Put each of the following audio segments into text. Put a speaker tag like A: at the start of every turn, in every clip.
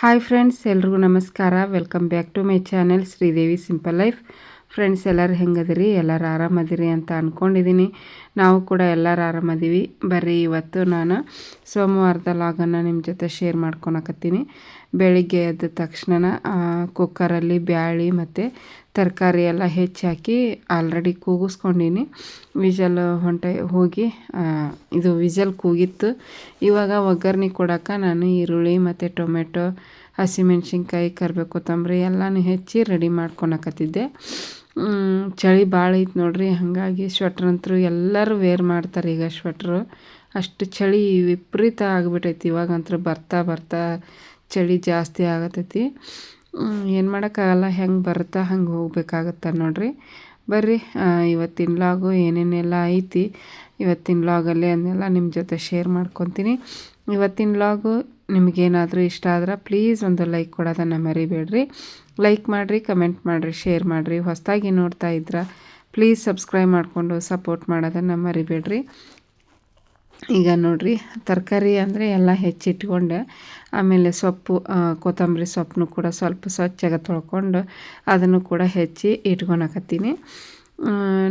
A: Hi friends ಎಲ್ರಿಗೂ ನಮಸ್ಕಾರ welcome back to my channel Sridevi simple life friends ಎಲ್ಲರೂ ಹೆಂಗದಿರಿ? ಎಲ್ಲರೂ ಆರಾಮದಿರಿ ಅಂತ ಅಂದ್ಕೊಂಡಿದ್ದೀನಿ ನಾವು ಕೂಡ ಎಲ್ಲರೂ ಆರಾಮದೀವಿ. ಬರ್ರಿ, ಇವತ್ತು ನಾನು ಸೋಮವಾರದ ಲಾಗನ್ನು ನಿಮ್ಮ ಜೊತೆ ಶೇರ್ ಮಾಡ್ಕೊಳಕತ್ತೀನಿ. ಬೆಳಿಗ್ಗೆ ಎದ್ದ ತಕ್ಷಣ ಕುಕ್ಕರಲ್ಲಿ ಬ್ಯಾಳಿ ಮತ್ತು ತರಕಾರಿ ಎಲ್ಲ ಹೆಚ್ಚಾಕಿ ಆಲ್ರೆಡಿ ಕೂಗಿಸ್ಕೊಂಡೀನಿ. ವಿಜಲ್ ಹೊಂಟೆ ಹೋಗಿ ಇದು ವಿಜಲ್ ಕೂಗಿತ್ತು. ಇವಾಗ ಒಗ್ಗರಣೆ ಕೊಡೋಕೆ ನಾನು ಈರುಳ್ಳಿ ಮತ್ತು ಟೊಮೆಟೊ, ಹಸಿಮೆಣ್ಸಿನ್ಕಾಯಿ ಕರಿಬೇವು ಕೊತ್ತಂಬರಿ ಎಲ್ಲನೂ ಹೆಚ್ಚಿ ರೆಡಿ ಮಾಡ್ಕೊಳಕತ್ತಿದ್ದೆ. ಚಳಿ ಭಾಳ ಐತೆ ನೋಡ್ರಿ. ಹಾಗಾಗಿ ಸ್ವೆಟ್ರ್ ಎಲ್ಲರೂ ವೇರ್ ಮಾಡ್ತಾರೆ ಈಗ ಸ್ವೆಟ್ರು ಅಷ್ಟು ಚಳಿ ವಿಪರೀತ ಆಗಿಬಿಟ್ಟೈತಿ ಇವಾಗಂತೂ ಬರ್ತಾ ಬರ್ತಾ ಚಳಿ ಜಾಸ್ತಿ ಆಗತೈತಿ. ಏನು ಮಾಡೋಕ್ಕಾಗಲ್ಲ, ಹೆಂಗೆ ಬರ್ತಾ ಹಂಗೆ ಹೋಗ್ಬೇಕಾಗತ್ತೆ ನೋಡಿರಿ. ಬರ್ರಿ ಇವತ್ತಿನ ಲಾಗು ಏನೇನೆಲ್ಲ ಐತಿ, ಇವತ್ತಿನ ಲಾಗಲ್ಲಿ ಅದನ್ನೆಲ್ಲ ನಿಮ್ಮ ಜೊತೆ ಶೇರ್ ಮಾಡ್ಕೊತೀನಿ. ಇವತ್ತಿನ ಲಾಗು ನಿಮಗೇನಾದರೂ ಇಷ್ಟ ಆದ್ರೆ ಪ್ಲೀಸ್ ಒಂದು ಲೈಕ್ ಕೊಡೋದನ್ನು ಮರಿಬೇಡ್ರಿ. ಲೈಕ್ ಮಾಡಿರಿ ಕಮೆಂಟ್ ಮಾಡಿರಿ ಶೇರ್ ಮಾಡಿರಿ. ಹೊಸದಾಗಿ ನೋಡ್ತಾ ಇದ್ರ ಪ್ಲೀಸ್ ಸಬ್ಸ್ಕ್ರೈಬ್ ಮಾಡಿಕೊಂಡು ಸಪೋರ್ಟ್ ಮಾಡೋದನ್ನು ಮರಿಬೇಡ್ರಿ. ಈಗ ನೋಡಿರಿ, ತರಕಾರಿ ಅಂದರೆ ಎಲ್ಲ ಹೆಚ್ಚಿಟ್ಕೊಂಡೆ, ಆಮೇಲೆ ಸೊಪ್ಪು ಕೊತ್ತಂಬರಿ ಸೊಪ್ಪನ್ನು ಕೂಡ ಸ್ವಲ್ಪ ಸ್ವಚ್ಛಗೆ ತೊಳ್ಕೊಂಡು ಅದನ್ನು ಕೂಡ ಹೆಚ್ಚಿ ಇಟ್ಕೊಳಕತ್ತೀನಿ.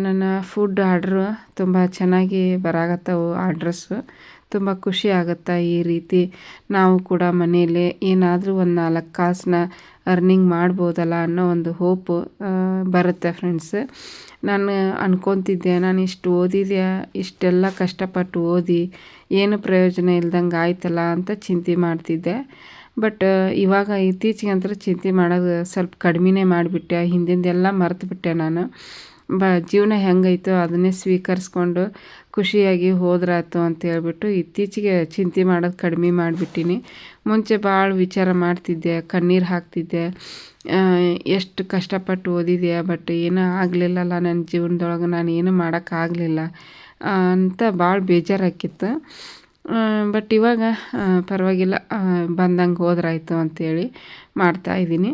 A: ನನ್ನ ಫುಡ್ ಆರ್ಡ್ರು ತುಂಬ ಚೆನ್ನಾಗಿ ಬರಾಗತ್ತವು ಆರ್ಡ್ರಸ್ಸು ತುಂಬ ಖುಷಿ ಆಗುತ್ತೆ ಈ ರೀತಿ ನಾವು ಕೂಡ ಮನೆಯಲ್ಲೇ ಏನಾದರೂ ಒಂದು ನಾಲ್ಕು ಕಾಸನ್ನ ಅರ್ನಿಂಗ್ ಮಾಡ್ಬೋದಲ್ಲ ಅನ್ನೋ ಒಂದು ಹೋಪ್ ಬರುತ್ತೆ ಫ್ರೆಂಡ್ಸ್ ನಾನು ಅನ್ಕೊತಿದ್ದೆ, ನಾನು ಇಷ್ಟು ಓದಿದೆ ಇಷ್ಟೆಲ್ಲ ಕಷ್ಟಪಟ್ಟು ಓದಿ, ಏನು ಪ್ರಯೋಜನ ಇಲ್ದಂಗೆ ಆಯ್ತಲ್ಲ ಅಂತ ಚಿಂತೆ ಮಾಡ್ತಿದ್ದೆ. ಬಟ್ ಇವಾಗ ಇತ್ತೀಚೆಗೆ ಅಂತ ಚಿಂತೆ ಮಾಡೋದು ಸ್ವಲ್ಪ ಕಡಿಮೆನೇ ಮಾಡಿಬಿಟ್ಟೆ, ಹಿಂದಿಂದೆಲ್ಲ ಮರೆತುಬಿಟ್ಟೆ ನಾನು. ಬ, ಜೀವನ ಹೆಂಗೈತೋ ಅದನ್ನೇ ಸ್ವೀಕರಿಸ್ಕೊಂಡು ಖುಷಿಯಾಗಿ ಹೋದ್ರಾಯ್ತು ಅಂತ ಹೇಳ್ಬಿಟ್ಟು ಇತ್ತೀಚೆಗೆ ಚಿಂತೆ ಮಾಡೋದು ಕಡಿಮೆ ಮಾಡಿಬಿಟ್ಟಿನಿ. ಮುಂಚೆ ಭಾಳ ವಿಚಾರ ಮಾಡ್ತಿದ್ದೆ, ಕಣ್ಣೀರು ಹಾಕ್ತಿದ್ದೆ. ಎಷ್ಟು ಕಷ್ಟಪಟ್ಟು ಓದಿದೆ ಬಟ್ ಏನೂ ಆಗಲಿಲ್ಲಲ್ಲ ನನ್ನ ಜೀವನದೊಳಗೆ ನಾನು ಏನೂ ಮಾಡೋಕ್ಕಾಗಲಿಲ್ಲ ಅಂತ ಭಾಳ ಬೇಜಾರಾಕಿತ್ತು. ಬಟ್ ಇವಾಗ ಪರವಾಗಿಲ್ಲ. ಬಂದಂಗೆ ಹೋದ್ರಾಯ್ತು ಅಂಥೇಳಿ ಮಾಡ್ತಾಯಿದ್ದೀನಿ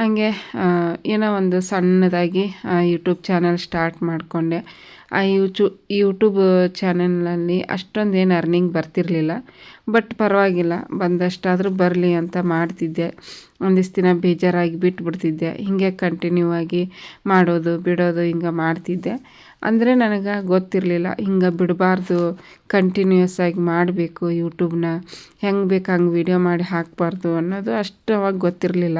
A: ಹಂಗೆ ಏನೋ ಒಂದು ಸಣ್ಣದಾಗಿ ಯೂಟ್ಯೂಬ್ ಚಾನಲ್ ಸ್ಟಾರ್ಟ್ ಮಾಡಿಕೊಂಡೆ. ಆ ಯೂಚು ಯೂಟ್ಯೂಬ್ ಚಾನಲಲ್ಲಿ ಅಷ್ಟೊಂದೇನು ಅರ್ನಿಂಗ್ ಬರ್ತಿರಲಿಲ್ಲ. ಬಟ್ ಪರವಾಗಿಲ್ಲ, ಬಂದಷ್ಟಾದರೂ ಬರಲಿ ಅಂತ ಮಾಡ್ತಿದ್ದೆ. ಒಂದಿಷ್ಟು ದಿನ ಬೇಜಾರಾಗಿ ಬಿಟ್ಬಿಡ್ತಿದ್ದೆ. ಹೀಗೆ ಕಂಟಿನ್ಯೂ ಆಗಿ ಮಾಡೋದು, ಬಿಡೋದು ಹಿಂಗೆ ಮಾಡ್ತಿದ್ದೆ. ಅಂದರೆ ನನಗೆ ಗೊತ್ತಿರಲಿಲ್ಲ, ಹಿಂಗೆ ಬಿಡಬಾರ್ದು ಕಂಟಿನ್ಯೂಯಸ್ ಆಗಿ ಮಾಡಬೇಕು ಯೂಟ್ಯೂಬ್ನ ಹೆಂಗೆ ಬೇಕು ಹಂಗೆ ವೀಡಿಯೋ ಮಾಡಿ ಹಾಕಬಾರ್ದು ಅನ್ನೋದು ಅಷ್ಟು ಅವಾಗ ಗೊತ್ತಿರಲಿಲ್ಲ.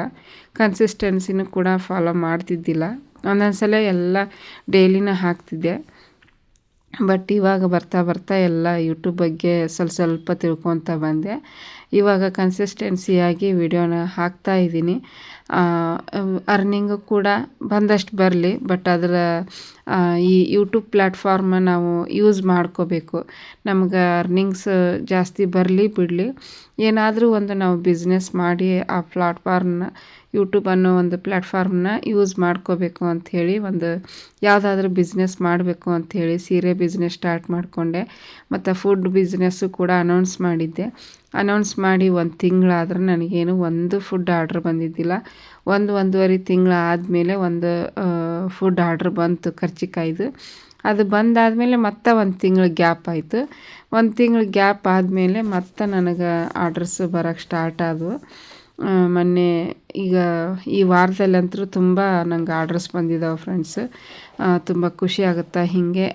A: ಕನ್ಸಿಸ್ಟೆನ್ಸಿನೂ ಕೂಡ ಫಾಲೋ ಮಾಡ್ತಿದ್ದಿಲ್ಲ. ಒಂದೊಂದು ಸಲ ಎಲ್ಲ ಡೈಲಿನ ಹಾಕ್ತಿದ್ದೆ. ಬಟ್ ಇವಾಗ ಬರ್ತಾ ಬರ್ತಾ ಎಲ್ಲ ಯೂಟ್ಯೂಬ್ ಬಗ್ಗೆ ಸ್ವಲ್ಪ ಸ್ವಲ್ಪ ತಿಳ್ಕೊತ ಬಂದೆ. ಇವಾಗ ಕನ್ಸಿಸ್ಟೆನ್ಸಿಯಾಗಿ ವಿಡಿಯೋನ ಹಾಕ್ತಾ ಇದ್ದೀನಿ. ಅರ್ನಿಂಗು ಕೂಡ ಬಂದಷ್ಟು ಬರಲಿ ಬಟ್ ಅದರ ಈ ಯೂಟ್ಯೂಬ್ ಪ್ಲ್ಯಾಟ್ಫಾರ್ಮ ನಾವು ಯೂಸ್ ಮಾಡ್ಕೋಬೇಕು. ನಮ್ಗೆ ಅರ್ನಿಂಗ್ಸ್ ಜಾಸ್ತಿ ಬರಲಿ ಬಿಡಲಿ. ಏನಾದರೂ ಒಂದು ನಾವು ಬಿಸ್ನೆಸ್ ಮಾಡಿ ಆ ಪ್ಲಾಟ್ಫಾರ್ಮ್ನ ಯೂಟ್ಯೂಬ್ ಅನ್ನೋ ಒಂದು ಪ್ಲ್ಯಾಟ್ಫಾರ್ಮ್ನ ಯೂಸ್ ಮಾಡ್ಕೋಬೇಕು ಅಂಥೇಳಿ ಒಂದು ಯಾವುದಾದ್ರೂ ಬಿಸ್ನೆಸ್ ಮಾಡಬೇಕು ಅಂಥೇಳಿ ಸೀರೆ ಬಿಸ್ನೆಸ್ ಸ್ಟಾರ್ಟ್ ಮಾಡಿಕೊಂಡೆ. ಮತ್ತು ಫುಡ್ ಬಿಸ್ನೆಸ್ಸು ಕೂಡ ಅನೌನ್ಸ್ ಮಾಡಿದ್ದೆ. ಅನೌನ್ಸ್ ಮಾಡಿ ಒಂದು ತಿಂಗಳಾದ್ರೆ ನನಗೇನು ಒಂದು ಫುಡ್ ಆರ್ಡ್ರ್ ಬಂದಿದ್ದಿಲ್ಲ. ಒಂದು ಒಂದೂವರೆ ತಿಂಗಳು ಆದಮೇಲೆ ಒಂದು ಫುಡ್ ಆರ್ಡ್ರ್ ಬಂತು ಖರ್ಚಿಕಾಯ್ದು ಅದು ಬಂದಾದಮೇಲೆ ಮತ್ತೆ ಒಂದು ತಿಂಗಳು ಗ್ಯಾಪ್ ಆಯಿತು. ಒಂದು ತಿಂಗಳು ಗ್ಯಾಪ್ ಆದಮೇಲೆ ಮತ್ತೆ ನನಗೆ ಆರ್ಡ್ರಸ್ ಬರೋಕ್ಕೆ ಸ್ಟಾರ್ಟ್ ಆದವು. ಮೊನ್ನೆ ಈಗ ಈ ವಾರದಲ್ಲಂತೂ ತುಂಬ ನಂಗೆ ಆರ್ಡ್ರಸ್ ಬಂದಿದ್ದಾವೆ ಫ್ರೆಂಡ್ಸ್ ತುಂಬ ಖುಷಿ ಆಗುತ್ತೆ ಹೀಗೆ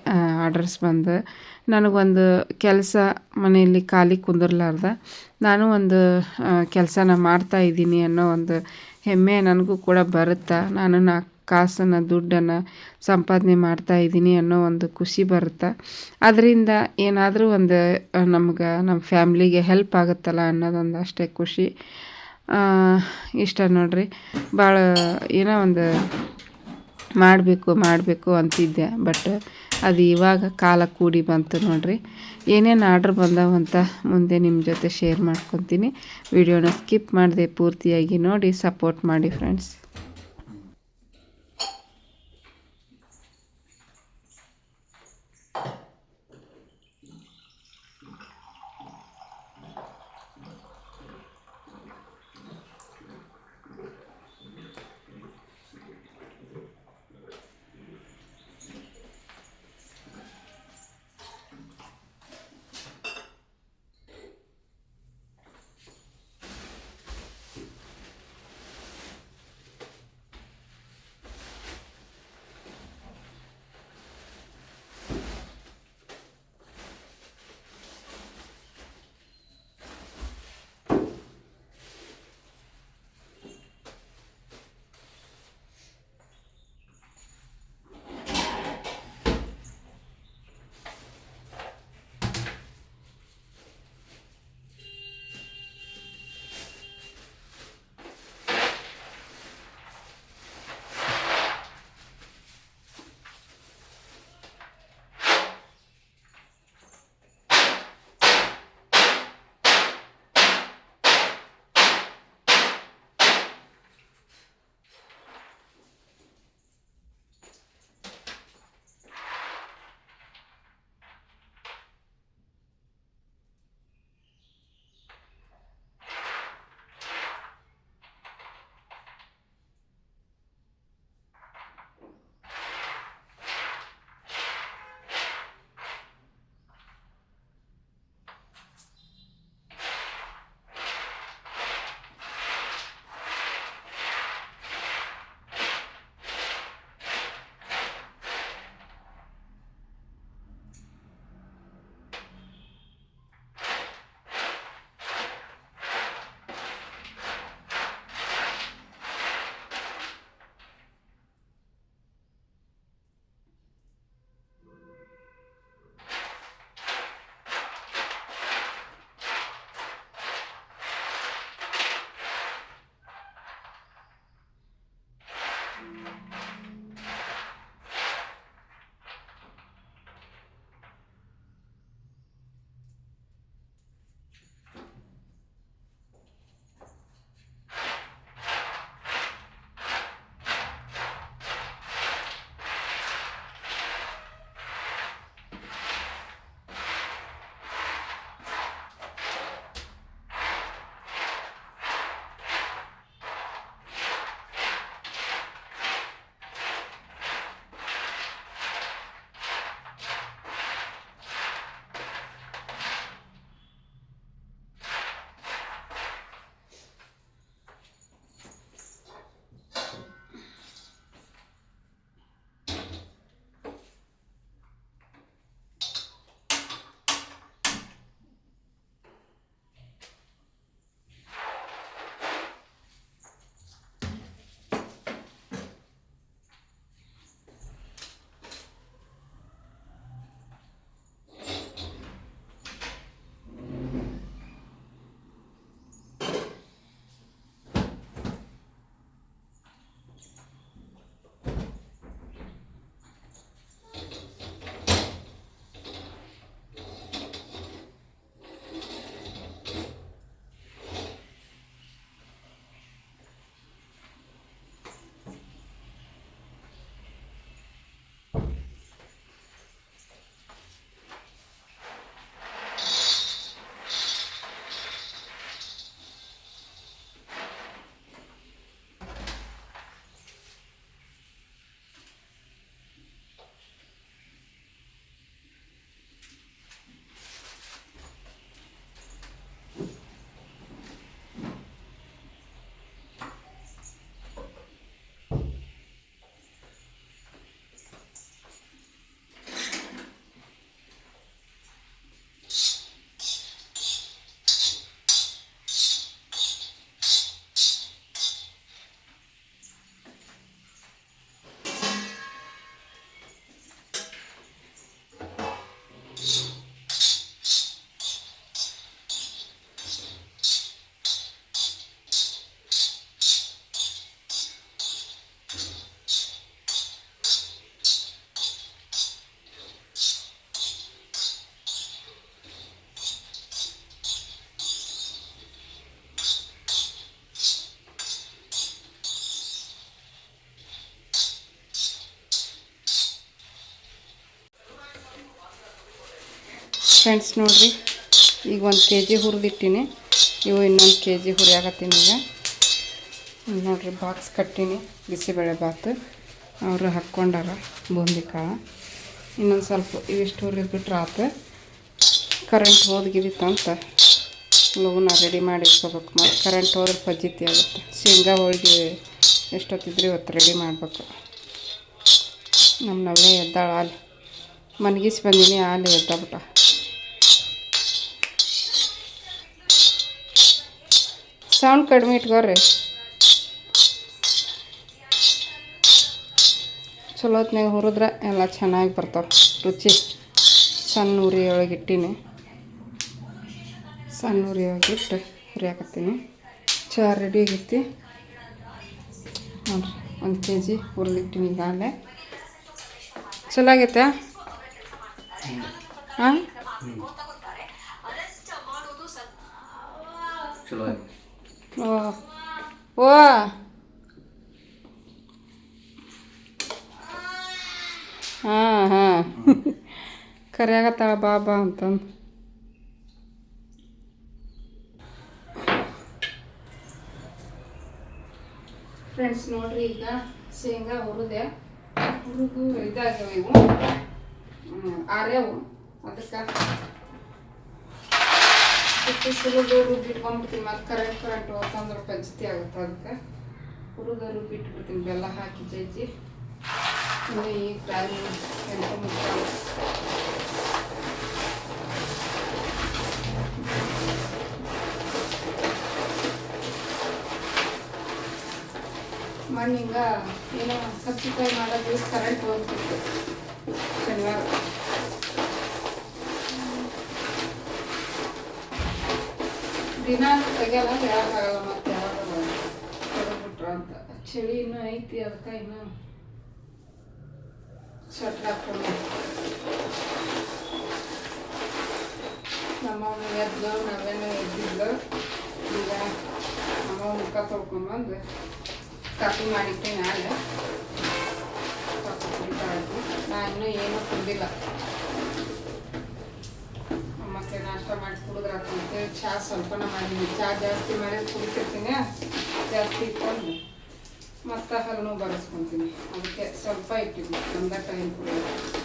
A: ಆರ್ಡ್ರಸ್ ಬಂದು. ನನಗೊಂದು ಕೆಲಸ ಮನೆಯಲ್ಲಿ ಖಾಲಿ ಕುಂದಿರ್ಲಾರ್ದ, ನಾನು ಒಂದು ಕೆಲಸನ ಮಾಡ್ತಾ ಇದ್ದೀನಿ ಅನ್ನೋ ಒಂದು ಹೆಮ್ಮೆ ನನಗೂ ಕೂಡ ಬರುತ್ತೆ? ನಾನು ನಾಲ್ಕು ಕಾಸನ್ನು, ದುಡ್ಡನ್ನು ಸಂಪಾದನೆ ಮಾಡ್ತಾ ಇದ್ದೀನಿ ಅನ್ನೋ ಒಂದು ಖುಷಿ ಬರುತ್ತೆ? ಅದರಿಂದ ಏನಾದರೂ ಒಂದು ನಮ್ಗೆ ನಮ್ಮ ಫ್ಯಾಮ್ಲಿಗೆ ಹೆಲ್ಪ್ ಆಗುತ್ತಲ್ಲ ಅನ್ನೋದೊಂದು ಅಷ್ಟೇ ಖುಷಿ. ಇಷ್ಟ ನೋಡಿರಿ. ಭಾಳ ಏನೋ ಒಂದು ಮಾಡಬೇಕು ಮಾಡಬೇಕು ಅಂತಿದ್ದೆ, ಬಟ್ ಅದು ಇವಾಗ ಕಾಲ ಕೂಡಿ ಬಂತು ನೋಡಿರಿ. ಏನೇನು ಆರ್ಡ್ರ್ ಬಂದವಂತ ಮುಂದೆ ನಿಮ್ಮ ಜೊತೆ ಶೇರ್ ಮಾಡ್ಕೊತೀನಿ. ವಿಡಿಯೋನ ಸ್ಕಿಪ್ ಮಾಡಿದೆ ಪೂರ್ತಿಯಾಗಿ ನೋಡಿ ಸಪೋರ್ಟ್ ಮಾಡಿ ಫ್ರೆಂಡ್ಸ್ ಫ್ರೆಂಡ್ಸ್ ನೋಡಿರಿ. ಈಗ ಒಂದು ಕೆ ಜಿ ಹುರಿದಿಟ್ಟಿನಿ. ಇವು ಇನ್ನೊಂದು ಕೆ ಜಿ ಹುರಿಯಾಕತ್ತೀನಿ ಈಗ. ನೋಡಿರಿ ಬಾಕ್ಸ್ ಕಟ್ಟೀನಿ, ಬಿಸಿಬೇಳೆ ಬಾತು. ಅವರು ಹಾಕ್ಕೊಂಡಾರ ಬೂಂದಿ ಕಾಳು ಇನ್ನೊಂದು ಸ್ವಲ್ಪ ಇವಿಷ್ಟು ಹುರಿದ್ಬಿಟ್ರೆ ಆತು. ಕರೆಂಟ್ ಹೋದ್ಗಿದಿತ್ತಂತ. ಲೋನ ರೆಡಿ ಮಾಡಿ ಇಟ್ಕೋಬೇಕು. ಮತ್ತು ಕರೆಂಟ್ ಹೋದ್ರೆ ಪಜ್ಜಿತಿ ಆಗುತ್ತೆ. ಶೇಂಗಾ, ಹೋಳಿಗೆ ಎಷ್ಟೊತ್ತಿದ್ರೆ ಇವತ್ತು ರೆಡಿ ಮಾಡಬೇಕು. ನಮ್ಮ ನವೇ ಎದ್ದಾಳ. ಹಾಲು ಮನಗಿಸಿ ಬಂದೀನಿ ಹಾಲು ಎದ್ದಾಬಿಟ್ಟ ಸೌಂಡ್ ಕಡಿಮೆ ಇಟ್ಕೋರಿ ಚಲೋ ಹೊತ್ನಾಗ ಹುರಿದ್ರೆ ಎಲ್ಲ ಚೆನ್ನಾಗಿ ಬರ್ತಾವೆ. ರುಚಿ. ಸಣ್ಣ ಉರಿ ಒಳಗೆ ಇಟ್ಟೀನಿ. ಸಣ್ಣ ಉರಿ ಒಳಗೆ ಇಟ್ಟು ಹುರಿಯಾಕತ್ತೀನಿ. ಚಹಾ ರೆಡಿ ಆಗೈತಿ ನೋಡ್ರಿ, ಒಂದು ಕೆ ಜಿ ಹುರಿದಿಟ್ಟಿನಿ ಈಗಾಗಲೇ ಚಲೋ ಆಗೈತೆ? ಹಾಂ?
B: ಚಲೋ
A: ಓ. ಓ. ಹಾಂ ಹಾಂ. ಕರೆಯಾಗತ್ತಾಳ ಬಾಬಾ ಅಂತಂದು. ಫ್ರೆಂಡ್ಸ್ ನೋಡ್ರಿ ಈಗ ಶೇಂಗಾ ಹುರಿದೆ ಹುರಿದು ಇದಾಗ್ಯಾವ ಇವು. ಆರ್ಯಾವು. ಅದಕ್ಕೆ ಬಿಟ್ಟು ಸುರಿದು ರುಬ್ಬಿಟ್ಕೊಂಡ್ಬಿಡ್ತೀನಿ. ಮತ್ತು ಕರೆಂಟ್ ಕರೆಂಟ್ ಹೋತಂದ್ರೆ ಪಂಚತಿ ಆಗುತ್ತೆ ಅದಕ್ಕೆ. ಹುರಿದ ರುಬ್ಬಿಟ್ಬಿಡ್ತೀನಿ. ಬೆಲ್ಲ ಹಾಕಿ ಜಜ್ಜಿ. ಈಗ ಟೈಮ್ ಎಂಟು ಮಣ್ಣಿಂಗ ಏನೋ ಕಚ್ಚಿಕಾಯಿ ಮಾಡೋ ದಿವಸ ಕರೆಂಟ್ ಹೋಗ್ತಿತ್ತು. ಶನಿವಾರ. ದಿನ ತೆಗಿಯಲ್ಲ ಯಾಕಾಗಲ್ಲ ಮತ್ತೆ ಯಾವಾಗ ಅಂತ. ಚಳಿ ಇನ್ನೂ ಐತಿ ಅದಕ್ಕೆ ಇನ್ನೂ ಶರ್ಟ್ ಹಾಕೊಂಡು ನಮ್ಮವನು ಎದ್ದು ನಾವೇನೋ ಎದ್ದಿದ್ಲು. ಈಗ ನಮ್ಮವ ಮುಖ ತೊಳ್ಕೊಂಬಂದು ಕಾಫಿ ಮಾಡಿಟ್ಟೆ ನಾಳೆ. ಕಾಫಿ ಕುಡಿತಾ ಇದ್ವಿ. ನಾ ಇನ್ನೂ ಏನೂ ಕುಡ್ದಿಲ್ಲ ಮತ್ತೆ ನಾಷ್ಟ ಮಾಡಿ ಕುಡಿದ್ರೆ ಅಂತೇಳಿ ಚಹಾ ಸ್ವಲ್ಪನ ಮಾಡೀನಿ ಚಹಾ ಜಾಸ್ತಿ ಮಾಡಿ ಕುಡಿತಿರ್ತೀನಿ ಜಾಸ್ತಿ ಇಟ್ಕೊಂಡು ಮತ್ತೆ ಹಲ್ಲು ಬರೆಸ್ಕೊತೀನಿ ಅದಕ್ಕೆ ಸ್ವಲ್ಪ ಇಟ್ಟಿದ್ವಿ ಒಂದ ಟೈಮ್ ಕುಡಿಯೋದು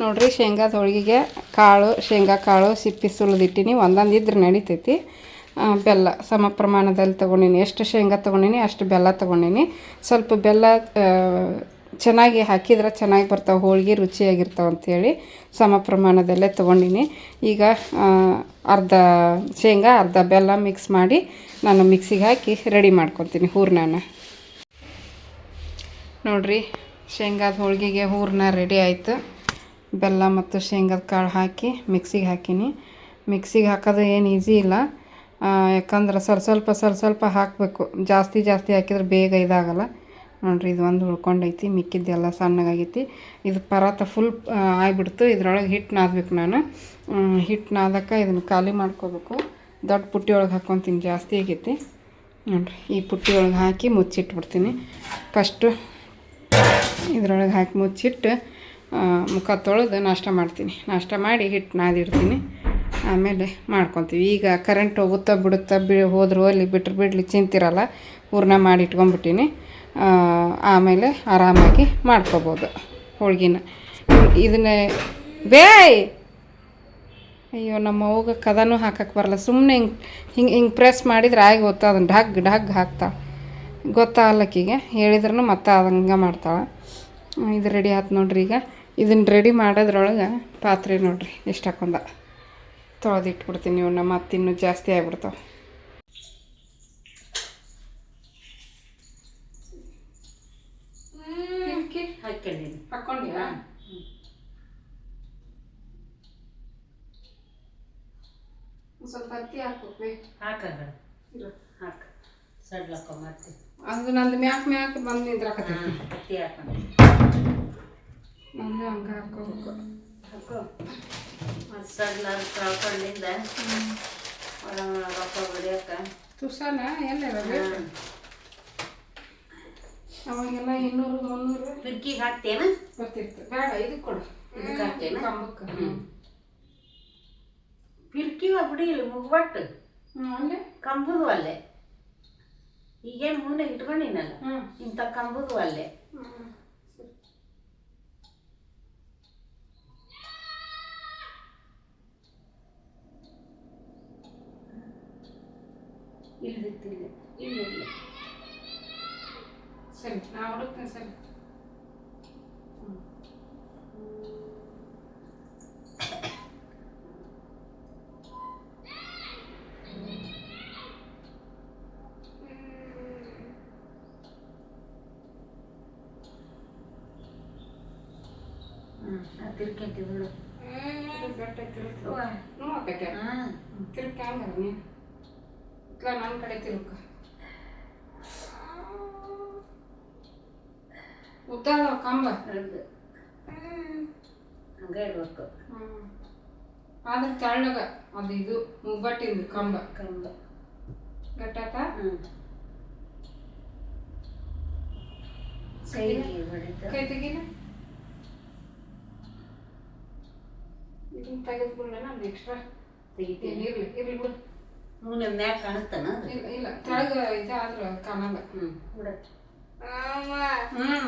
A: ನೋಡ್ರಿ ಶೇಂಗಾದ ಹೋಳಿಗೆಗೆ ಕಾಳು ಶೇಂಗಾ ಕಾಳು ಸಿಪ್ಪಿ ಸುಲಿದಿಟ್ಟಿನಿ ಒಂದೊಂದು ಇದ್ರೆ ನಡಿತೈತಿ. ಬೆಲ್ಲ ಸಮ ಪ್ರಮಾಣದಲ್ಲಿ ತೊಗೊಂಡಿನಿ. ಎಷ್ಟು ಶೇಂಗಾ ತೊಗೊಂಡಿನಿ, ಅಷ್ಟು ಬೆಲ್ಲ ತೊಗೊಂಡಿನಿ. ಸ್ವಲ್ಪ ಬೆಲ್ಲ ಚೆನ್ನಾಗಿ ಹಾಕಿದ್ರೆ ಚೆನ್ನಾಗಿ ಬರ್ತಾವೆ, ಹೋಳಿಗೆ ರುಚಿಯಾಗಿರ್ತಾವೆ ಅಂಥೇಳಿ ಸಮ ಪ್ರಮಾಣದಲ್ಲೇ ತೊಗೊಂಡಿನಿ. ಈಗ ಅರ್ಧ ಶೇಂಗಾ, ಅರ್ಧ ಬೆಲ್ಲ ಮಿಕ್ಸ್ ಮಾಡಿ ನಾನು ಮಿಕ್ಸಿಗೆ ಹಾಕಿ ರೆಡಿ ಮಾಡ್ಕೊತೀನಿ ಹೂರ್ಣನ. ನೋಡ್ರಿ, ಶೇಂಗಾದ ಹೋಳಿಗೆಗೆ ಹೂರ್ಣ ರೆಡಿ ಆಯಿತು. ಬೆಲ್ಲ ಮತ್ತು ಶೇಂಗದ ಕಾಳು ಹಾಕಿ ಮಿಕ್ಸಿಗೆ ಹಾಕೀನಿ. ಮಿಕ್ಸಿಗೆ ಹಾಕೋದು ಏನು ಈಸಿ ಇಲ್ಲ. ಯಾಕಂದ್ರೆ ಸ್ವಲ್ಪ ಸ್ವಲ್ಪ ಸ್ವಲ್ಪ ಸ್ವಲ್ಪ ಹಾಕಬೇಕು. ಜಾಸ್ತಿ ಜಾಸ್ತಿ ಹಾಕಿದ್ರೆ ಬೇಗ ಇದಾಗಲ್ಲ. ನೋಡಿರಿ, ಇದು ಒಂದು ಉಳ್ಕೊಂಡೈತಿ ಮಿಕ್ಕಿದ್ದೆಲ್ಲ ಸಣ್ಣಗಾಗೈತಿ. ಇದು ಪರಾತ ಫುಲ್ ಆಗಿಬಿಡ್ತು. ಇದ್ರೊಳಗೆ ಹಿಟ್ಟು ನಾದಬೇಕು ನಾನು. ಹಿಟ್ಟು ನಾದಕ್ಕೆ ಇದನ್ನು ಖಾಲಿ ಮಾಡ್ಕೋಬೇಕು. ದೊಡ್ಡ ಪುಟ್ಟಿ ಒಳಗೆ ಹಾಕ್ಕೊತೀನಿ ಜಾಸ್ತಿ ಆಗೈತಿ. ನೋಡಿರಿ, ಈ ಪುಟ್ಟಿ ಒಳಗೆ ಹಾಕಿ ಮುಚ್ಚಿಟ್ಬಿಡ್ತೀನಿ. ಫಸ್ಟು ಇದರೊಳಗೆ ಹಾಕಿ ಮುಚ್ಚಿಟ್ಟು ಮುಖ ತೊಳೆದು ನಾಷ್ಟ ಮಾಡ್ತೀನಿ. ನಾಷ್ಟ ಮಾಡಿ ಹಿಟ್ಟು ನಾದಿಡ್ತೀನಿ. ಆಮೇಲೆ ಮಾಡ್ಕೊತೀವಿ ಈಗ ಕರೆಂಟ್ ಹೋಗುತ್ತಾ ಬಿಡುತ್ತಾ ಬಿ, ಹೋದ್ರೆ ಹೋಗ್ಲಿ ಬಿಟ್ರೆ ಬಿಡಲಿ ಚಿಂತಿರಲ್ಲ ಹೂರ್ಣ ಮಾಡಿ ಇಟ್ಕೊಂಡ್ಬಿಟ್ಟೀನಿ. ಆಮೇಲೆ ಆರಾಮಾಗಿ ಮಾಡ್ಕೋಬೋದು ಹೋಳ್ಗಿನ. ಇದನ್ನ, ಬೇಯ್! ಅಯ್ಯೋ, ನಮ್ಮ ಅವ್ಗೆ ಕದನೂ ಹಾಕಕ್ಕೆ ಬರಲ್ಲ. ಸುಮ್ಮನೆ ಹಿಂಗೆ ಹಿಂಗೆ ಹಿಂಗೆ ಪ್ರೆಸ್ ಮಾಡಿದ್ರೆ ಆಗಿ ಗೊತ್ತಾ ಅದನ್ನು. ಢಗ್ ಢಗ್ ಹಾಕ್ತಾಳೆ ಗೊತ್ತಾಗಲ್ಲಕ್ಕಿಗೆ ಹೇಳಿದ್ರೂ ಮತ್ತೆ ಅದಂಗೆ ಮಾಡ್ತಾಳೆ. ಇದು ರೆಡಿ ಆಯ್ತು ನೋಡ್ರಿ ಈಗ. ಇದನ್ನು ರೆಡಿ ಮಾಡೋದ್ರೊಳಗೆ ಪಾತ್ರೆ ನೋಡ್ರಿ ಎಷ್ಟು ಹಾಕೊಂಡ. ತೊಳೆದಿಟ್ಬಿಡ್ತೀನಿ ಇವನ್ನ ಮತ್ತೆ ಇನ್ನೂ ಜಾಸ್ತಿ ಆಗ್ಬಿಡ್ತಾವೆ. ಸ್ವಲ್ಪ ಹತ್ತಿ ಹಾಕ್ಬೇಕು.
B: ಹಾಕ ಹಾಕ. ಸಡ್ಲಕ್ಕ ಮತ್ತೆ.
A: ಅದು ನಂದು ಮ್ಯಾಕ್ ಮ್ಯಾಕ್ ಬಂದು ನಿಂದ್ರಾಕತ್ತೈತಿ.
B: ಹತ್ತಿ ಹಾಕೊಂಡು.
A: ಹಂಗೆ ಹಾಕೋಬೇಕು.
B: ಹಾಕೋ. ಮತ್ತು ಕಳ್ಕೊಂಡಿಂದ ರೊಕ್ಕ ಬಡಿಯಕ್ಕ
A: ತುಸಾನ ಎಲ್ಲ ಅವಾಗೆಲ್ಲ ಇನ್ನೂರು ಮುನ್ನೂರು
B: ಪಿರ್ಕಿಗೆ ಹಾಕ್ತೇನ?
A: ಬರ್ತಿತ್ತು. ಬೇಡ ಇದಕ್ಕೆ ಕೊಡು.
B: ಇದಕ್ಕೆ ಹಾಕ್ತೇನ?
A: ಕಂಬಕ್ಕೆ.
B: ಹ್ಞೂ ಪಿರ್ಕಿಗ ಬಿಡಿ ಮುಗ್ಬಟ್ಟು
A: ಅಲ್ಲೇ?
B: ಕಂಬದು ಅಲ್ಲೇ. ಈಗೇನು ಮುಂದೆ ಇಟ್ಕೊಂಡಿನಲ್ಲ. ಇಂಥ ಕಂಬದು ಅಲ್ಲೇ. ಇಲ್ಲಿ. ಇಲ್ಲ ಇಲ್ಲ.
A: ಸರಿ ನಾ ಹುಡುಕ್ತೇನೆ ಸರಿ. ನನ್ನ ಕಡೆ ತಿರುಕ. ಉದ್ದ ಅದಾವ ಕಂಬ
B: ಹಂಗೆ ಇಡ್ಬೇಕು.
A: ಆದ್ರೆ ತಳ್ಳಗ ಅದು ಇದು ಮುಗ್ಬಟ್ಟಿಂದು ಕಂಬ.
B: ಕಂಬ.
A: ಗಟ್ಟಾತ? ಕೈ ತೆಗಿನ ಇದನ್ನ ತೆಗೆದ್ಬಿಡ್ಲ ನಾನು ಎಕ್ಸ್ಟ್ರಾ
B: ತೆಗಿತೀನಿ
A: ಇರ್ಲಿ ಇರ್ಲಿ ಬಿಡು.
B: ಹ್ಞೂ ಮ್ಯಾಗ ಕಾಣುತ್ತಾನ ಅದು?
A: ಇಲ್ಲ ಇಲ್ಲ. ತೆಳಗ ಇದಾದ್ರೆ ಕಾಣಲ್ಲ
B: ಹ್ಞೂ ಬಿಡ.
A: ಹ್ಞೂ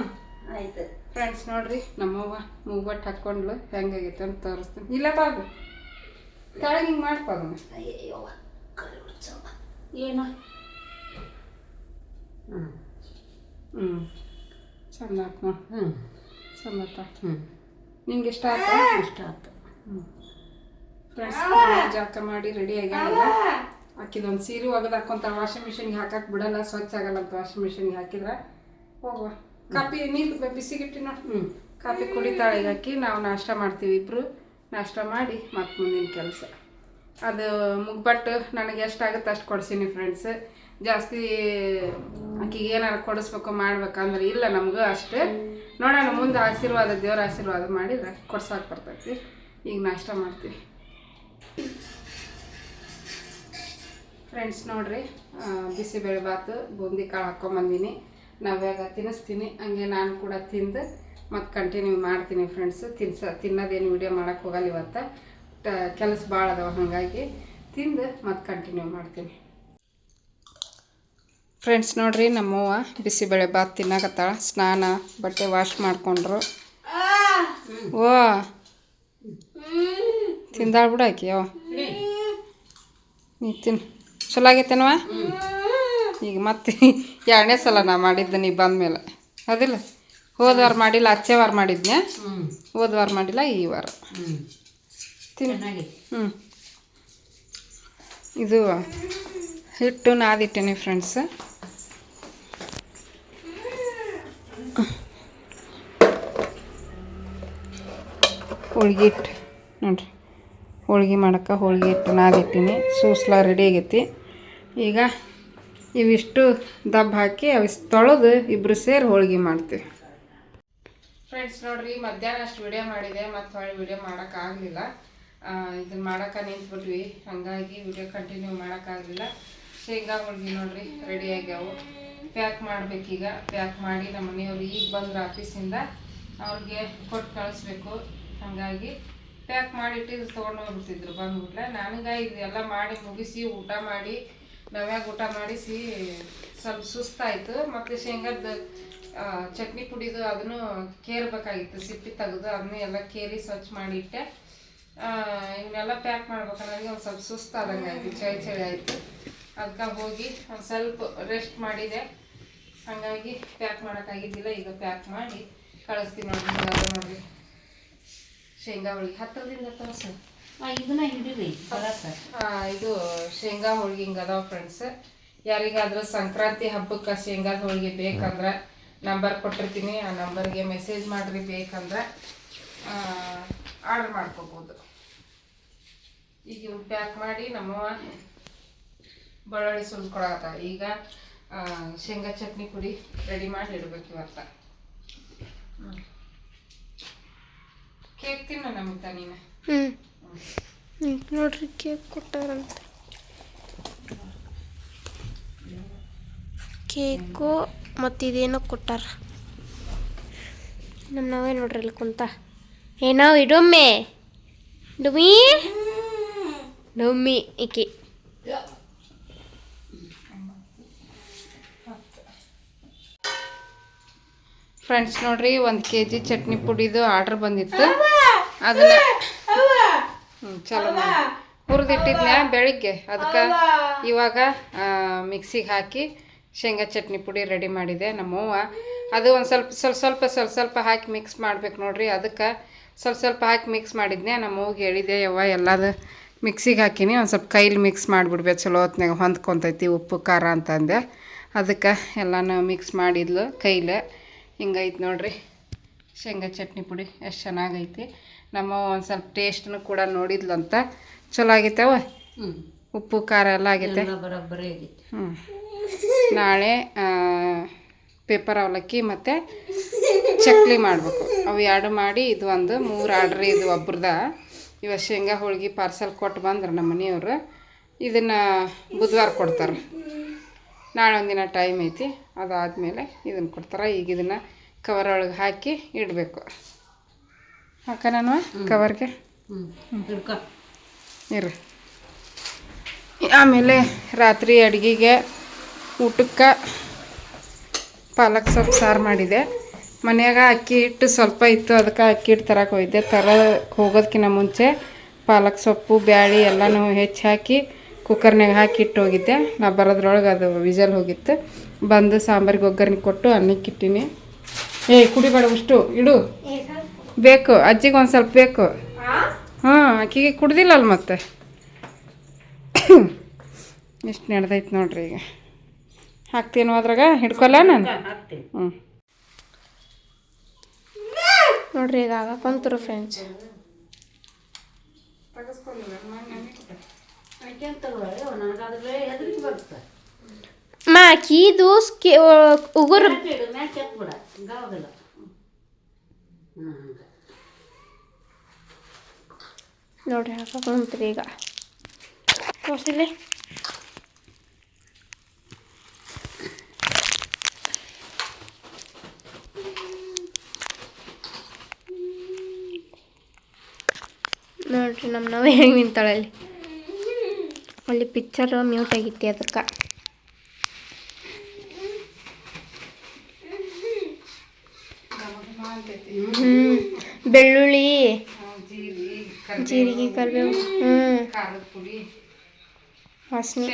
B: ಆಯ್ತು.
A: ಫ್ರೆಂಡ್ಸ್ ನೋಡ್ರಿ ನಮ್ಮವ್ವ ಮೂಗ್ಬಟ್ಟು ಹಾಕ್ಕೊಂಡ್ಲು ಹೆಂಗಾಗೈತೆ ಅಂತ ತೋರಿಸ್ತೀನಿ. ಇಲ್ಲ ಬಾಬು ಕೆಳಗೆ ಹಿಂಗೆ ಮಾಡ್ಕೊ ಅದನ್ನ.
B: ಅಯ್ಯವ್ವ ಕರಿ ಹುಡ್ಸವ್ವ. ಏನ? ಹ್ಞೂ
A: ಹ್ಞೂ ಚಂದ
B: ಹ್ಞೂ
A: ಚಂದ
B: ಹ್ಞೂ
A: ನಿಂಗೆ ಇಷ್ಟ ಆಯ್ತಾ
B: ಇಷ್ಟ ಆಯ್ತು
A: ಫ್ರೆಂಡ್ಸ್ ಜಾಕ ಮಾಡಿ ರೆಡಿ ಆಗಿದೆ ಆಕಿದೊಂದು ಸೀರೆ ಒಗದು ಹಾಕೊಂತ ವಾಷಿಂಗ್ ಮಿಷಿನ್ಗೆ ಹಾಕಕ್ಕೆ ಬಿಡಲ್ಲ ಸ್ವಚ್ಛ ಆಗಲ್ಲ ಅಂತ ವಾಷಿಂಗ್ ಮಿಷಿನ್ಗೆ ಹಾಕಿದ್ರೆ ಹೋಗುವ. ಕಾಫಿ ನೀರು ಬಿಸಿಗಿಟ್ಟಿ ನೋಡಿ.
B: ಹ್ಞೂ
A: ಕಾಫಿ ಕುಡಿತಾಳೆ ಈಗ ಆಕಿ ನಾವು ನಾಷ್ಟ ಮಾಡ್ತೀವಿ ಇಬ್ಬರು ನಾಷ್ಟ ಮಾಡಿ ಮತ್ತೆ ಮುಂದಿನ ಕೆಲಸ. ಅದು ಮುಗ್ಬಟ್ಟು ನನಗೆ ಎಷ್ಟಾಗುತ್ತೆ ಅಷ್ಟು ಕೊಡ್ಸೀನಿ ಫ್ರೆಂಡ್ಸ್ ಜಾಸ್ತಿ ಆಕಿಗೆ ಏನಾರು ಕೊಡಿಸ್ಬೇಕು ಮಾಡ್ಬೇಕಂದ್ರೆ ಇಲ್ಲ ನಮಗೂ ಅಷ್ಟೇ. ನೋಡೋಣ ಮುಂದೆ ಆಶೀರ್ವಾದ ದೇವ್ರ ಆಶೀರ್ವಾದ ಮಾಡಿದ್ರೆ ಕೊಡ್ಸಕ್ಕೆ ಬರ್ತೈತಿ. ಈಗ ನಾಷ್ಟ ಮಾಡ್ತೀವಿ. ಫ್ರೆಂಡ್ಸ್ ನೋಡ್ರಿ ಬಿಸಿಬೇಳೆ ಬಾತು ಬೂಂದಿ ಕಾಳು ಹಾಕ್ಕೊಂಬಂದಿನಿ ನಾವ್ಯಾಗ ತಿನ್ನಿಸ್ತೀನಿ. ಹಂಗೆ ನಾನು ಕೂಡ ತಿಂದು ಮತ್ತು ಕಂಟಿನ್ಯೂ ಮಾಡ್ತೀನಿ ಫ್ರೆಂಡ್ಸು ತಿನ್ಸ ತಿನ್ನೋದೇನು ವಿಡಿಯೋ ಮಾಡೋಕ್ಕೆ ಹೋಗಲ್ಲ ಇವತ್ತು. ಟ- ಕೆಲಸ ಭಾಳ ಅದಾವ ಹಾಗಾಗಿ ತಿಂದು ಮತ್ತು ಕಂಟಿನ್ಯೂ ಮಾಡ್ತೀನಿ. ಫ್ರೆಂಡ್ಸ್ ನೋಡ್ರಿ ನಮ್ಮವ್ವ ಬಿಸಿಬೇಳೆ ಬಾತ್ ತಿನ್ನಕತ್ತಾಳ. ಸ್ನಾನ ಬಟ್ಟೆ ವಾಶ್ ಮಾಡಿಕೊಂಡ್ರು. ಓ! ತಿಂದಾಳ ಬಿಡು ಆಕಿ ಯಾವ ನೀ ತಿನ್. ಚಲೋ ಆಗೈತೇನವ ಈಗ ಮತ್ತೆ ಎರಡನೇ ಸಲ ನಾ ಮಾಡಿದ್ದೆ ನೀ ಬಂದಮೇಲೆ. ಅದಿಲ್ಲ ಹೋದ ವಾರ ಮಾಡಿಲ್ಲ ಅಚ್ಚೆ ವಾರ ಮಾಡಿದ್ನೆ
B: ಹ್ಞೂ
A: ಹೋದ ವಾರ ಮಾಡಿಲ್ಲ ಈ ವಾರ.
B: ತಿನ್
A: ಹ್ಞೂ ಇದು ಹಿಟ್ಟು ನಾದಿಟ್ಟೇನೆ ಫ್ರೆಂಡ್ಸ್. ಹೋಳ್ಗೆ ಹಿಟ್ಟು. ನೋಡ್ರಿ. ಹೋಳ್ಗೆ ಮಾಡೋಕೆ ಹೋಳ್ಗೆ ಹಿಟ್ಟು ನಾದಿಟ್ಟಿನಿ ಸೂಸ್ಲ ರೆಡಿ ಆಗೈತಿ. ಈಗ ಇವಿಷ್ಟು ದಬ್ಬ ಹಾಕಿ ಅವಿಷ್ಟು ತೊಳೆದು ಇಬ್ಬರು ಸೇರಿ ಹೋಳ್ಗೆ ಮಾಡ್ತೀವಿ. ಫ್ರೆಂಡ್ಸ್ ನೋಡ್ರಿ, ಮಧ್ಯಾಹ್ನ ಅಷ್ಟು ವಿಡಿಯೋ ಮಾಡಿದೆ. ಮತ್ತು ಹೊಳ್ಳಿ ವಿಡಿಯೋ ಮಾಡೋಕ್ಕಾಗಲಿಲ್ಲ ಇದನ್ನ ಮಾಡೋಕೆ ನಿಂತ್ಬಿಟ್ವಿ. ಹಾಗಾಗಿ ವಿಡಿಯೋ ಕಂಟಿನ್ಯೂ ಮಾಡೋಕ್ಕಾಗಲಿಲ್ಲ ಶೇಂಗಾ ಹೋಳ್ಗೆ ನೋಡ್ರಿ ರೆಡಿ ಆಗ್ಯಾವು. ಪ್ಯಾಕ್ ಮಾಡಬೇಕೀಗ. ಪ್ಯಾಕ್ ಮಾಡಿ ನಮ್ಮ ಮನೆಯವ್ರು ಈಗ ಬಂದರು ಆಫೀಸಿಂದ ಅವ್ರಿಗೆ ಕೊಟ್ಟು ಕಳಿಸ್ಬೇಕು. ಹಾಗಾಗಿ ಪ್ಯಾಕ್ ಮಾಡಿಟ್ಟು ತೊಗೊಂಡು ಹೋಗ್ಬಿಟ್ಟಿದ್ರು ಬಂದ್ಬಿಟ್ಲೆ ನನಗೆ ಇದೆಲ್ಲ ಮಾಡಿ ಮುಗಿಸಿ ಊಟ ಮಾಡಿ, ನವ್ಯಾಗ ಊಟ ಮಾಡಿಸಿ ಸ್ವಲ್ಪ ಸುಸ್ತಾಯಿತು. ಮತ್ತು ಶೇಂಗಾದ ಚಟ್ನಿ ಪುಡಿದು ಅದನ್ನು ಕೇರ್ಬೇಕಾಗಿತ್ತು. ಸಿಪ್ಪಿ ತೆಗೆದು ಅದನ್ನ ಎಲ್ಲ ಕೇರಿ ಸ್ವಚ್ಛ ಮಾಡಿಟ್ಟೆ ಇವನ್ನೆಲ್ಲ ಪ್ಯಾಕ್ ಮಾಡ್ಬೇಕಂದ್ರೆ ನನಗೆ ಒಂದು ಸ್ವಲ್ಪ ಸುಸ್ತಾದಂಗೆ ಆಯಿತು. ಚಳಿ ಚಳಿ ಆಯಿತು. ಅದಕ್ಕೆ ಹೋಗಿ ಒಂದು ಸ್ವಲ್ಪ ರೆಸ್ಟ್ ಮಾಡಿದೆ. ಹಾಗಾಗಿ ಪ್ಯಾಕ್ ಮಾಡೋಕ್ಕಾಗಿದ್ದಿಲ್ಲ ಈಗ ಪ್ಯಾಕ್ ಮಾಡಿ ಕಳಿಸ್ತೀನಿ ನೋಡಿ ಶೇಂಗಾ ಹೋಳಿಗೆ ಹತ್ತಿರದಿಂದ ತೋರ್ಸ
B: ಇದನ್ನ ಹಿಡಿರಿ.
A: ಇದು ಶೇಂಗಾ ಹೋಳಿಗೆ ಹಿಂಗೆ ಅದಾವ ಫ್ರೆಂಡ್ಸ್ ಯಾರಿಗಾದ್ರೂ ಸಂಕ್ರಾಂತಿ ಹಬ್ಬಕ್ಕೆ ಶೇಂಗಾದ ಹೋಳಿಗೆ ಬೇಕಂದ್ರೆ ನಂಬರ್ ಕೊಟ್ಟಿರ್ತೀನಿ. ಆ ನಂಬರ್ಗೆ ಮೆಸೇಜ್ ಮಾಡಿರಿ ಬೇಕಂದ್ರೆ ಆರ್ಡರ್ ಮಾಡ್ಕೋಬೋದು. ಈಗ ಇವ್ನ ಪ್ಯಾಕ್ ಮಾಡಿ ನಮ್ಮವ್ವ ಬೆಳ್ಳುಳ್ಳಿ ಸುಲ್ಕೊಳತ್ತ ಈಗ ಶೇಂಗಾ ಚಟ್ನಿ ಪುಡಿ ರೆಡಿ ಮಾಡಿ ಇಡ್ಬೇಕು ಇವತ್ತ. ಕೇಕ್ ತಿನ್ನೋಣ ನಮಿತ ನೀನು?
C: ಹ್ಞೂ ನೋಡ್ರಿ ಕೇಕ್ ಕೊಟ್ಟಾರಂತ. ಕೇಕು ಮತ್ತು ಇದೇನೋ ಕೊಟ್ಟಾರ. ನಮ್ಮ ನಾವೇ ನೋಡ್ರಿ ಇಲ್ಲಿ ಕುಂತ. ಏನೋ ಇಡೊಮ್ಮೆ. ಡುಮಿ ಡುಮ್ಮಿ ಈಕಿ.
A: ಫ್ರೆಂಡ್ಸ್ ನೋಡ್ರಿ ಒಂದು ಕೆ ಜಿ ಚಟ್ನಿ ಪುಡಿದು ಆರ್ಡ್ರ್ ಬಂದಿತ್ತು. ಅದನ್ನ ಹ್ಞೂ ಚಲೋ ಹುರಿದಿಟ್ಟಿದ್ನ ಬೆಳಿಗ್ಗೆ. ಅದಕ್ಕೆ ಇವಾಗ ಮಿಕ್ಸಿಗೆ ಹಾಕಿ ಶೇಂಗಾ ಚಟ್ನಿ ಪುಡಿ ರೆಡಿ ಮಾಡಿದೆ ನಮ್ಮವ್ವ. ಅದು ಒಂದು ಸ್ವಲ್ಪ ಸ್ವಲ್ಪ ಸ್ವಲ್ಪ ಸ್ವಲ್ಪ ಸ್ವಲ್ಪ ಹಾಕಿ ಮಿಕ್ಸ್ ಮಾಡ್ಬೇಕು ನೋಡ್ರಿ. ಅದಕ್ಕೆ ಸ್ವಲ್ಪ ಸ್ವಲ್ಪ ಹಾಕಿ ಮಿಕ್ಸ್ ಮಾಡಿದ್ನೆ ನಮ್ಮವ್ಗೆ ಹೇಳಿದೆ ಯವ್ವ ಎಲ್ಲದು ಮಿಕ್ಸಿಗೆ ಹಾಕಿನಿ. ಒಂದು ಸ್ವಲ್ಪ ಕೈಲಿ ಮಿಕ್ಸ್ ಮಾಡಿಬಿಡ್ಬೇಕು ಚಲೋ ಹೊತ್ನಾಗ ಹೊಂದ್ಕೊತೈತಿ ಉಪ್ಪು ಖಾರ ಅಂತಂದೆ. ಅದಕ್ಕೆ ಎಲ್ಲನೂ ಮಿಕ್ಸ್ ಮಾಡಿದ್ಲು ಕೈಲೇ. ಹಿಂಗೈತೆ ನೋಡ್ರಿ. ಶೇಂಗಾ ಚಟ್ನಿ ಪುಡಿ ಎಷ್ಟು ಚೆನ್ನಾಗೈತಿ. ನಮ್ಮ ಒಂದು ಸ್ವಲ್ಪ ಟೇಸ್ಟ್ನು ಕೂಡ ನೋಡಿದ್ಲಂತ. ಚಲೋ ಆಗೈತವ?
B: ಹ್ಞೂ
A: ಉಪ್ಪು ಖಾರ ಎಲ್ಲ ಆಗೈತೆ? ಹ್ಞೂ ನಾಳೆ ಪೇಪರ್ ಅವಲಕ್ಕಿ ಮತ್ತು ಚಕ್ಲಿ ಮಾಡಬೇಕು. ಅವು ಎರಡು ಮಾಡಿ ಇದು ಒಂದು ಮೂರು ಆರ್ಡ್ರ್ ಇದು ಒಬ್ರದ. ಇವ ಶೇಂಗಾ ಹೋಳ್ಗೆ ಪಾರ್ಸಲ್ ಕೊಟ್ಟು ಬಂದ್ರೆ ನಮ್ಮ ಮನೆಯವರು. ಇದನ್ನು ಬುಧವಾರ ಕೊಡ್ತಾರೆ. ನಾಳೆ ಒಂದಿನ ಟೈಮ್ ಐತಿ. ಅದಾದಮೇಲೆ ಇದನ್ನು ಕೊಡ್ತಾರೆ. ಈಗ ಇದನ್ನು ಕವರ್ ಒಳಗೆ ಹಾಕಿ ಇಡಬೇಕು. ಹಾಕ ನಾನು ಕವರ್ಗೆ
B: ಹ್ಞೂ ಹಿಡ್ಕೊ.
A: ಇರು. ಆಮೇಲೆ ರಾತ್ರಿ ಅಡುಗೆಗೆ ಊಟಕ್ಕೆ ಪಾಲಕ್ ಸೊಪ್ಪು ಸಾರು ಮಾಡಿದೆ. ಮನ್ಯಾಗ ಅಕ್ಕಿ ಹಿಟ್ಟು ಸ್ವಲ್ಪ ಇತ್ತು. ಅದಕ್ಕೆ ಅಕ್ಕಿ ಹಿಟ್ಟು ತರಕ್ಕೆ ಹೋಗಿದ್ದೆ. ತರಕ್ಕೆ ಹೋಗೋದಕ್ಕಿಂತ ಮುಂಚೆ ಪಾಲಕ್ ಸೊಪ್ಪು ಬ್ಯಾಳಿ ಎಲ್ಲನೂ ಹೆಚ್ಚಾಕಿ ಹಾಕಿ ಕುಕ್ಕರ್ನಾಗ ಹಾಕಿ ಇಟ್ಟು ಹೋಗಿದ್ದೆ. ನಾ ಬರೋದ್ರೊಳಗೆ ಅದು ವಿಜಲ್ ಹೋಗಿತ್ತು. ಬಂದು ಸಾಂಬಾರಿಗೆ ಒಗ್ಗರಣೆ ಕೊಟ್ಟು ಅನ್ನಕ್ಕೆ ಇಟ್ಟಿನಿ. ಏಯ್ ಕುಡಿಬೇಡ ಉಷ್ಟು. ಇಡು. ಬೇಕು. ಅಜ್ಜಿಗೆ ಒಂದು ಸ್ವಲ್ಪ ಬೇಕು. ಹಾಂ ಆಕಿಗೆ ಕುಡ್ದಿಲ್ಲಲ್ಲ ಮತ್ತೆ. ಎಷ್ಟು ನಡೆದೈತೆ ನೋಡ್ರಿ ಈಗ. ಹಾಕ್ತೀನೋ ಅದ್ರಾಗ? ಹಿಡ್ಕೊಲ್ಲ ನಾನು? ಹ್ಞೂ
C: ನೋಡ್ರಿ ಈಗ ಕುಂತರು ಫ್ರೆಂಡ್ಸ್.
B: ನನಗಾದ್ರೆ ಹೆದರಿಕೆ ಬರುತ್ತೆ.
C: ಮಾ ಕೀದು ಸ್ಕಿ ಉಗುರು
B: ಮ್ಯಾಕ್ ಇಡು ಕುಂತ್ರಿ
C: ನೋಡ್ರಿ ಈಗ. ತೋರ್ಸಿಲ್ಲಿ. ನೋಡ್ರಿ ನಮ್ಮ ನಾವು ಹೆಂಗೆ ನಿಂತಾಳೆ ಅಲ್ಲಿ ಅಲ್ಲಿ ಪಿಕ್ಚರ್ ಮ್ಯೂಟ್ ಆಗಿತ್ತು ಅದಕ್ಕೆ ಹ್ಞೂ ಬೆಳ್ಳುಳ್ಳಿ ಜೀರಿಗೆ ಕರಿಬೇವು ಹ್ಞೂ
A: ಖಾರದ ಪುಡಿ
C: ವಾಸನೆ